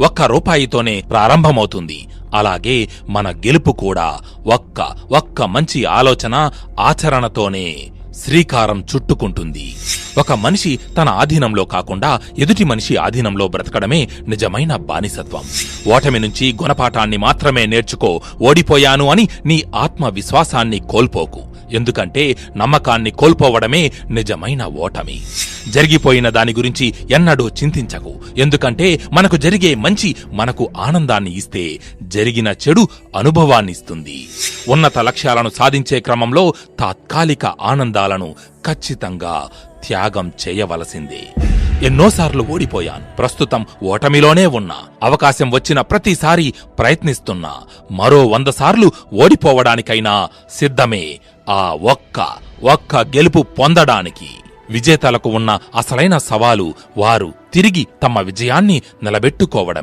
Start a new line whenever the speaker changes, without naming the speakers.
ఒక్క రూపాయితోనే ప్రారంభమవుతుంది. అలాగే మన గెలుపు కూడా ఒక్క ఒక్క మంచి ఆలోచన ఆచరణతోనే శ్రీకారం చుట్టుకుంటుంది. ఒక మనిషి తన ఆధీనంలో కాకుండా ఎదుటి మనిషి ఆధీనంలో బ్రతకడమే నిజమైన బానిసత్వం. ఓటమి నుంచి గుణపాఠాన్ని మాత్రమే నేర్చుకో ఓడిపోయాను అని నీ ఆత్మవిశ్వాసాన్ని కోల్పోకు. ఎందుకంటే నమ్మకాన్ని కోల్పోవడమే నిజమైన ఓటమి. జరిగిపోయిన దాని గురించి ఎన్నడూ చింతించకు. ఎందుకంటే మనకు జరిగే మంచి మనకు ఆనందాన్ని ఇస్తే జరిగిన చెడు అనుభవాన్నిస్తుంది. ఉన్నత లక్ష్యాలను సాధించే క్రమంలో తాత్కాలిక ఆనందాలను ఖచ్చితంగా త్యాగం చేయవలసిందే. ఎన్నోసార్లు ఓడిపోయాను. ప్రస్తుతం ఓటమిలోనే ఉన్నా. అవకాశం వచ్చిన ప్రతిసారి ప్రయత్నిస్తున్నా. మరో వంద సార్లు ఓడిపోవడానికైనా సిద్ధమే ఆ ఒక్క ఒక్క గెలుపు పొందడానికి. విజేతలకు ఉన్న అసలైన సవాలు వారు తిరిగి తమ విజయాన్ని నిలబెట్టుకోవడం